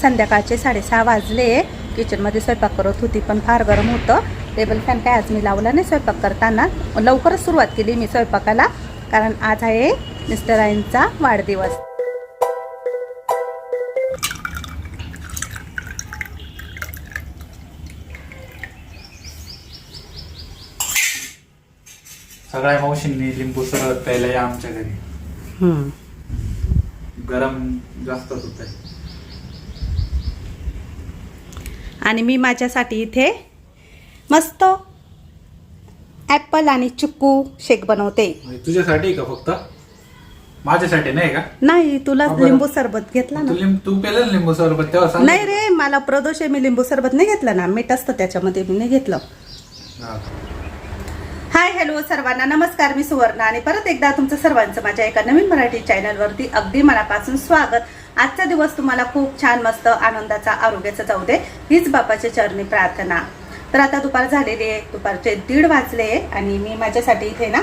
संध्याकाळचे साडेसहा वाजले. किचनमध्ये स्वयंपाक करत होती पण फार गरम होतं. टेबल फॅन काय आज मी लावला नाही स्वयंपाक करताना. लवकरच सुरुवात केली मी स्वयंपाकाला कारण आज आहे मिस्टरांचा वाढदिवस. सगळ्या मावशींनी लिंबू सरबत प्यायला या आमच्या घरी. गरम जास्तच होत आहे आणि मी माझ्यासाठी इथे मस्त ॲपल आणि चिक्कू शेक बनवते. म्हणजे तुझ्यासाठी का फक्त? माझ्यासाठी नाही का? नाही तुला हा, बरं. लिंबू सरबत घेतला ना. तू लिंब तू पेलं ना लिंबू सरबत तेव्हा सांग. नाही रे मला प्रदोष आहे, मी लिंबू सरबत नाही घेतलं ना. मीठ असतं त्याच्यामध्ये मी नाही घेतलं. हा. हाय हॅलो सर्वांना. नमस्कार मी सुवर्ण. आणि परत एकदा तुमचं सर्वांचं माझ्या एका नवीन मराठी चॅनलवरती अगदी मनापासून स्वागत. आजचा दिवस तुम्हाला खूप छान मस्त आनंदाचा आरोग्याचा जाऊ दे हीच बापाच्या चरणी प्रार्थना. तर आता दुपार झालेली आहे दुपारचे दीड वाजले आणि मी माझ्यासाठी इथे ना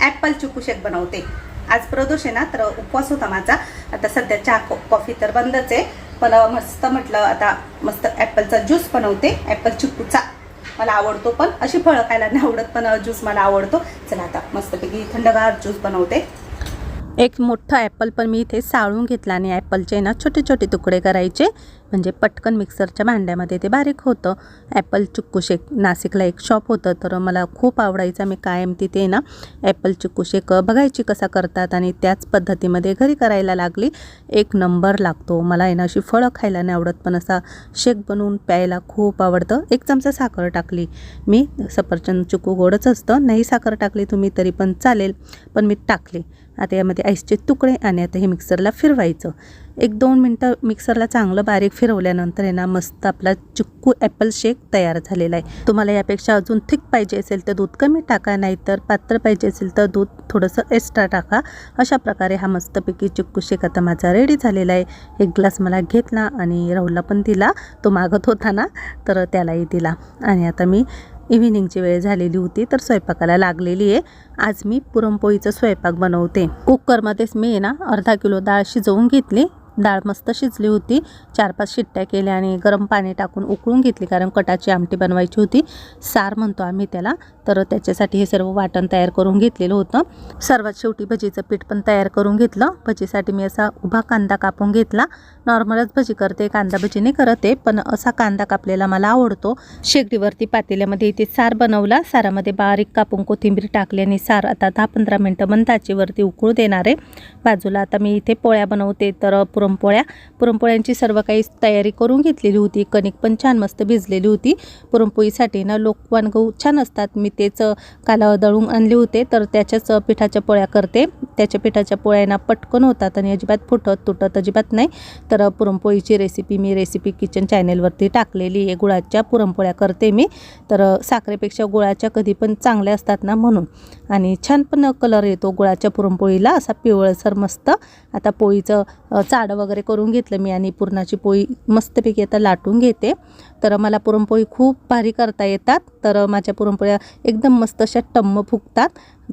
ॲपल चिकू शेक बनवते. आज प्रदोष आहे ना तर उपवास होता माझा. आता सध्या चहा कॉ- कॉफी तर बंदच आहे. पण मस्त म्हटलं आता मस्त ॲपलचा ज्यूस बनवते ॲपल चिकूचा. मला आवडतो पण अशी फळं खायला नाही आवडत पण ज्यूस मला आवडतो. चला आता मस्तपैकी थंडगार ज्यूस बनवते. एक मोठं ॲपल पण मी इथे साळून घेतला आणि ॲपलचे ना छोटे छोटे तुकडे करायचे. म्हणजे पटकन मिक्सरच्या भांड्यामध्ये ते बारीक होतं. ॲपल चिक्कू शेक नाशिकला एक शॉप होतं तर मला खूप आवडायचं. मी कायम तिथे ना ॲपल चिक्कू शेक बघायची कसा करतात आणि त्याच पद्धतीमध्ये घरी करायला लागली. एक नंबर लागतो. मला आहे ना अशी फळं खायला नाही आवडत पण असा शेक बनवून प्यायला खूप आवडतं. एक चमचा साखर टाकली मी. सफरचंद चिक्कू गोडच असतं. नाही साखर टाकली तुम्ही तरी पण चालेल. पण मी टाकली. आता यामध्ये आईसचे तुकडे आणि आता हे मिक्सरला फिरवायचं. एक दोन मिनटं मिक्सरला चांगलं बारीक फिरवल्यानंतर आहे ना मस्त आपला चिक्कू ॲपल शेक तयार झालेला आहे. तुम्हाला यापेक्षा अजून थिक पाहिजे असेल तर दूध कमी टाका नाहीतर पात्र पाहिजे असेल तर दूध थोडंसं एक्स्ट्रा टाका. अशा प्रकारे हा मस्तपैकी चिक्कू शेक आता माझा रेडी झालेला आहे. एक ग्लास मला घेतला आणि राहुलला पण दिला. तो मागत होता ना तर त्यालाही दिला. आणि आता मी इव्हिनिंगची वेळ झालेली होती तर स्वयंपाकाला लागलेली आहे. आज मी पुरणपोळीचं स्वयंपाक बनवते. कुकरमध्येच मी आहे ना अर्धा किलो डाळ शिजवून घेतली. डाळ मस्त शिजली होती. चार पाच शिट्ट्या केल्या आणि गरम पाणी टाकून उकळून घेतली कारण कटाची आमटी बनवायची होती. सार म्हणतो आम्ही त्याला. तर त्याच्यासाठी हे सर्व वाटण तयार करून घेतलेलं होतं. सर्वात शेवटी भजीचं पीठ पण तयार करून घेतलं. भजीसाठी मी असा उभा कांदा कापून घेतला. नॉर्मलच भजी करते कांदा भजी नाही करत आहे पण असा कांदा कापलेला मला आवडतो. शेगडीवरती पातेल्यामध्ये इथे सार बनवला. सारामध्ये बारीक कापून कोथिंबीर टाकली आणि सार आता दहा पंधरा मिनटं मंदाचीवरती उकळू देणार आहे. बाजूला आता मी इथे पोळ्या बनवते तर पुरणपोळ्या. पुरणपोळ्यांची सर्व काही तयारी करून घेतलेली होती. कणिक पण छान मस्त भिजलेली होती. पुरणपोळीसाठी ना लोकवान गहू छान असतात. मी तेच काला काल दळून आणले होते. तर त्याच्याच पिठाच्या पोळ्या करते. त्याच्या पिठाच्या पोळ्या पटकन होतात आणि अजिबात फुटत तुटत अजिबात नाही. तर पुरणपोळीची रेसिपी मी रेसिपी किचन चॅनेलवरती टाकलेली आहे. गुळाच्या पुरणपोळ्या करते मी. तर साखरेपेक्षा गुळाच्या कधी पण चांगल्या असतात ना म्हणून. आणि छान पण कलर येतो गुळाच्या पुरणपोळीला. असा पिवळसर मस्त. आता पोळीचं अ, चाड वगैरे करून घेतलं मी आणि पुरणाची पोळी मस्तपैकी आता लाटून घेते. तर मला पुरणपोळी खूप भारी करता येतात. तर माझ्या पुरणपोळ्या एकदम मस्त अशा टम्म फुगतात.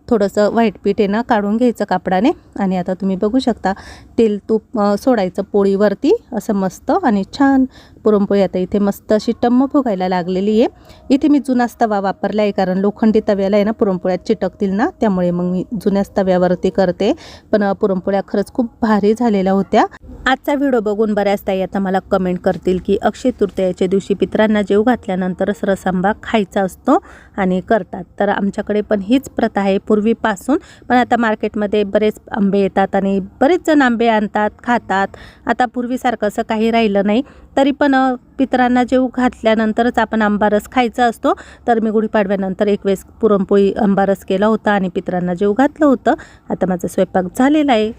थोडंसं व्हाईट पीठ आहे ना काढून घ्यायचं कापडाने. आणि आता तुम्ही बघू शकता तेल तूप सोडायचं पोळीवरती असं मस्त आणि छान पुरणपोळी आता इथे मस्त अशी टम्म फुगायला लागलेली आहे. इथे मी जुनाच तवा वापरला आहे कारण लोखंडी तव्याला आहे ना पुरणपोळ्या चिटकतील ना त्यामुळे मग मी जुन्याच तव्यावरती करते. पण पुरणपोळ्या खरंच खूप भारी झालेल्या होत्या. आजचा व्हिडिओ बघून बऱ्याच ताई आता मला कमेंट करतील की अक्षय तृतीयाच्या दिवशी पित्रांना जेव घातल्यानंतरच रसांबा खायचा असतो आणि करतात. तर आमच्याकडे पण हीच प्रथा आहे पूर्वीपासून. पण आता मार्केटमध्ये बरेच आंबे येतात आणि बरेच जण आंबे आणतात खातात. आता पूर्वीसारखं असं काही राहिलं नाही. तरी पण पितरांना जेव घातल्यानंतरच आपण आंबारस खायचा असतो. तर मी गुढीपाडव्यानंतर एक वेळेस पुरणपोळी आंबारस केला होता आणि पितरांना जेव घातलं होतं. आता माझा स्वयंपाक झालेला आहे.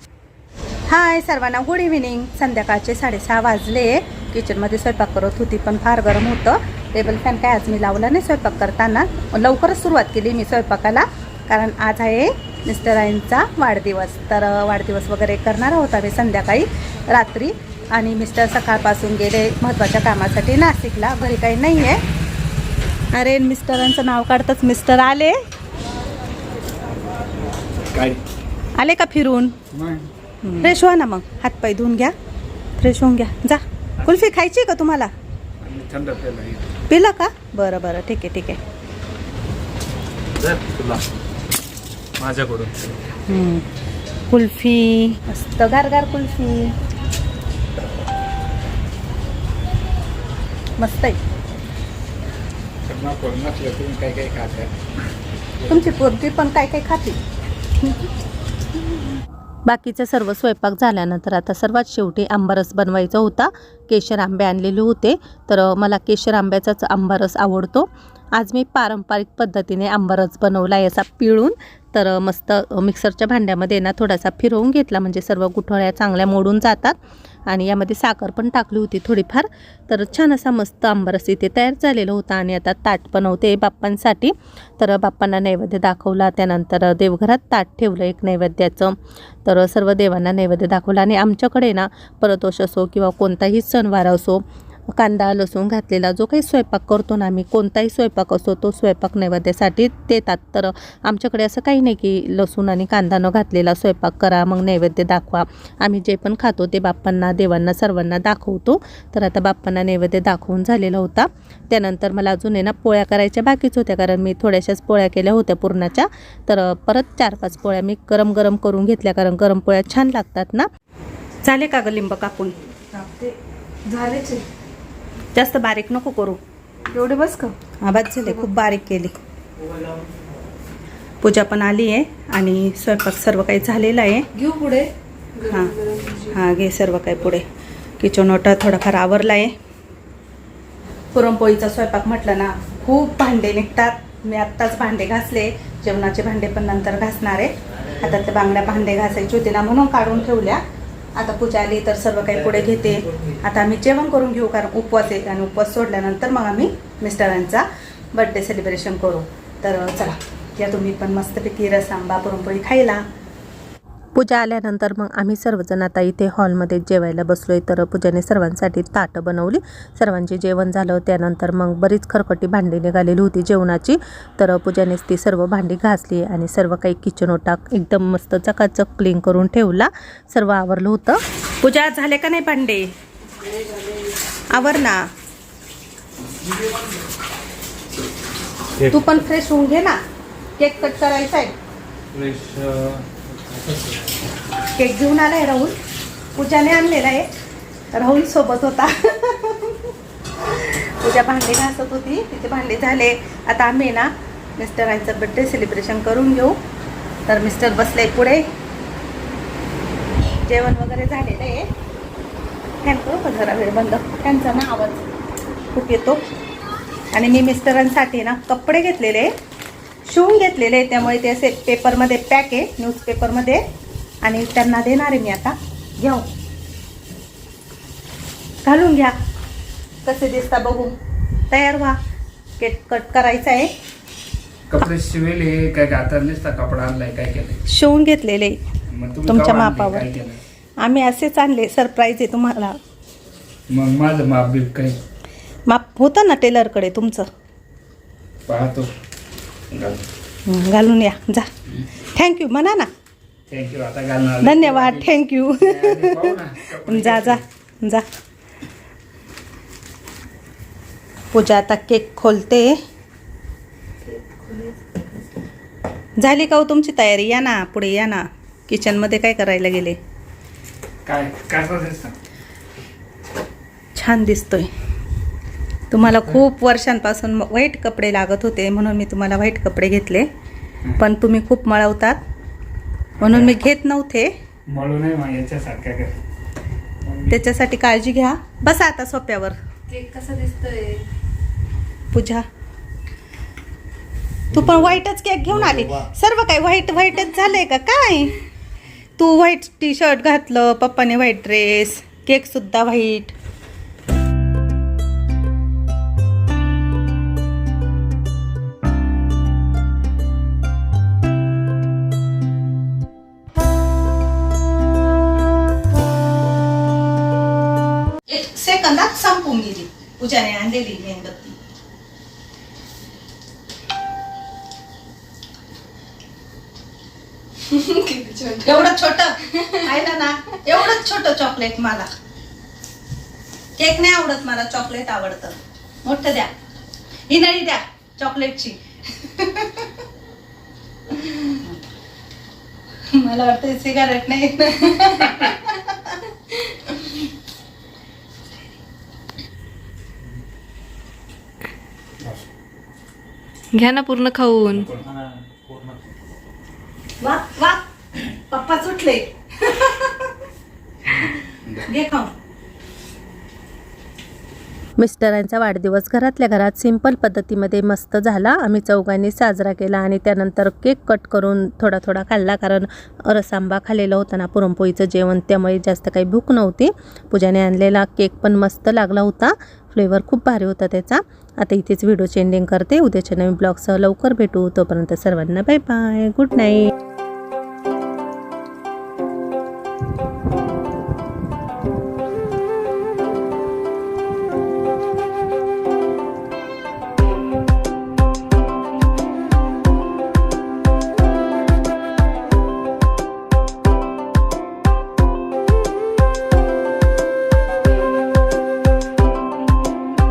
हाय सर्वांना गुड इव्हिनिंग. संध्याकाळचे साडेसहा वाजले. किचनमध्ये स्वयंपाक करत होती पण फार गरम होतं. टेबल फॅन काय आज मी लावला नाही स्वयंपाक करताना. लवकरच सुरुवात केली मी स्वयंपाकाला. कारण आज आहे मिस्टरांचा वाढदिवस. तर वाढदिवस वगैरे करणार आहोत आम्ही संध्याकाळी रात्री. आणि मिस्टर सकाळपासून गेले महत्त्वाच्या कामासाठी. नाशिकला घरी काही नाही आहे. अरे मिस्टरांचं नाव काढतच मिस्टर आले. काय? आले का फिरून? फ्रेश व्हा ना मग. हातपाय धुवून घ्या. फ्रेश होऊन घ्या. जा. कुल्फी खायची का तुम्हाला. पिलं का? बरं बरं. ठीक आहे ठीक आहे. माझ्याकडून. हम्म. कुल्फी. मस्त गारगार कुल्फी. मस्त आहे. तुमची पोरगी पण काय काय खाते? बाकीचा सर्व स्वयंपाक झाल्यानंतर आता सर्वात शेवटी आंबारस बनवायचा होता. केशर आंबे आणलेले होते. तर मला केशर आंब्याचाच आंबारस आवडतो. आज मी पारंपरिक पद्धतीने आंबारस बनवला याचा पिळून. तर मस्त मिक्सरच्या भांड्यामध्ये ना थोडासा फिरवून घेतला. म्हणजे सर्व गुठळ्या चांगल्या मोडून जातात. आणि यामध्ये साखर पण टाकली होती थोडीफार. तर छान असा मस्त आंबरस इथे तयार झालेला होता आणि आता ताट बनवते बाप्पांसाठी. तर बाप्पांना नैवेद्य दाखवला त्यानंतर देवघरात ताट ठेवलं एक नैवेद्याचं. तर सर्व देवांना नैवेद्य दाखवला आणि आमच्याकडे ना परतोष असो किंवा कोणताही सणवार असो कांदा लसूण घातलेला जो काही स्वयंपाक करतो ना आम्ही कोणताही स्वयंपाक असो तो स्वयंपाक नैवेद्यासाठी देतात. तर आमच्याकडे असं काही नाही की लसूण आणि कांदा न घातलेला स्वयंपाक करा मग नैवेद्य दाखवा. आम्ही जे पण खातो ते बाप्पांना देवांना सर्वांना दाखवतो. तर आता बाप्पांना नैवेद्य दाखवून झालेला होता. त्यानंतर मला अजून आहे ना पोळ्या करायच्या बाकीच होत्या कारण मी थोड्याशाच पोळ्या केल्या होत्या पुरणाच्या. तर परत चार पाच पोळ्या मी गरम गरम करून घेतल्या कारण गरम पोळ्या छान लागतात ना. झाले का ग लिंब कापून? झालेच आहे. जास्त बारीक नको करू. एवढे बस का? आवाज झाले खूप बारीक केली. पूजा पण आली आहे आणि स्वयंपाक सर्व काही झालेला आहे. घेऊ पुढे. हां हां घे सर्व काही पुढे. किचन ओटा थोडाफार आवरला आहे. पुरणपोळीचा स्वयंपाक म्हटलं ना खूप भांडे निघतात. मी आत्ताच भांडे घासले. जेवणाचे भांडे पण नंतर घासणार आहे. आता ते बांगड्या भांडे घासायचे होते ना म्हणून काढून ठेवल्या. आता पूजा आली तर सर्व काही पुढे घेते. आता आम्ही जेवण करून घेऊ कारण उपवास आहे आणि उपवास सोडल्यानंतर मग आम्ही मिस्टरांचा बर्थडे सेलिब्रेशन करू. तर चला या तुम्ही पण मस्तपैकी रस आंबा पुरणपोळी खायला. पूजा आल्यानंतर मग आम्ही सर्वजण आता इथे हॉलमध्ये जेवायला बसलोय. तर पूजाने सर्वांसाठी ताटं बनवली. सर्वांचे जेवण झालं. त्यानंतर मग बरीच खरकटी भांडी निघालेली होती जेवणाची. तर पूजानेच ती सर्व भांडी घासली आणि सर्व काही किचन ओटा एकदम मस्त चकाचक क्लीन करून ठेवला. सर्व आवरलं होतं. पूजा झाले का नाही भांडे? आवर ना तू पण फ्रेश होऊन घे ना. केक कट करायचा आहे केक घेऊन आला आहे राहुल. पूजाने आणलेला आहे राहुल सोबत होता. पूजा भांडे घासत होती. तिथे भांडे झाले. आता आम्ही ना मिस्टरांचं बड्डे सेलिब्रेशन करून घेऊ. तर मिस्टर बसले पुढे. जेवण वगैरे झालेलं आहे. फॅन जरा वेळ बंद. त्यांचा ना आवाज खूप येतो. आणि मी मिस्टरांसाठी ना कपडे घेतलेले. शिवून घेतलेले आहे त्यामुळे ते असे पेपरमध्ये पॅक आहे न्यूजपेपरमध्ये. आणि त्यांना देणार आहे मी आता. घेऊ. घालून घ्या. कसे दिसता बघू. तयार व्हा. केक कट करायचा आहे. कपडे शिवेले काय नुसता कपडा आणलाय काय केलंय? शिवून घेतलेले. तुमच्या? मापावर. आम्ही असेच आणले. सरप्राईज आहे तुम्हाला. मग माझं माप बिप काय? माप होतं ना टेलरकडे तुमचं? पाहतो. घालून या. जा. थँक्यू म्हणा ना. थँक्यू आता घालणार धन्यवाद. थँक्यू जा जा. जा. पूजा आता केक खोलते. झाली का हो तुमची तयारी? या ना पुढे या ना. किचनमध्ये काय करायला गेले? काय काय दिसतं छान दिसतोय. तुम्हाला खूप वर्षांपासून व्हाईट कपडे लागत होते म्हणून मी तुम्हाला व्हाईट कपडे घेतले. पण तुम्ही खूप मळवतात. म्हणून मी घेत नव्हते. त्याच्यासाठी काळजी घ्या. बसा आता सोप्यावर. केक कसा दिसतोय? पूजा. तू पण व्हाईटच केक घेऊन आली. सर्व काय व्हाईट व्हाईटच झालंय का? काय? तू व्हाईट टी शर्ट घातलं पप्पाने व्हाईट ड्रेस केक सुद्धा व्हाईट संपून गेली पूजाने आणलेली मेणबत्ती एवढं छोट आहे ना ना एवढंच छोट चॉकलेट मला केक नाही आवडत मला चॉकलेट आवडतं मोठं द्या ही नळी द्या चॉकलेटची मला वाटतं सिगारेट नाही घ्या ना पूर्ण खाऊन. पूर्ण वा वा. पप्पा सुटले. घे खाऊ मिस्टरांचा वाढदिवस घरातल्या घरात सिंपल पद्धतीमध्ये मस्त झाला. आम्ही चौघांनी साजरा केला आणि त्यानंतर केक कट करून थोडा थोडा खाल्ला कारण रसांबा खाल्लेला होता ना पुरणपोळीचं जेवण त्यामुळे जास्त काही भूक नव्हती. पूजाने आणलेला केक पण मस्त लागला होता. फ्लेवर खूप भारी होता त्याचा. आता इथेच व्हिडिओ चेंडिंग करते. उद्याच्या नवीन ब्लॉगसह लवकर भेटू. तोपर्यंत सर्वांना बाय बाय गुड नाईट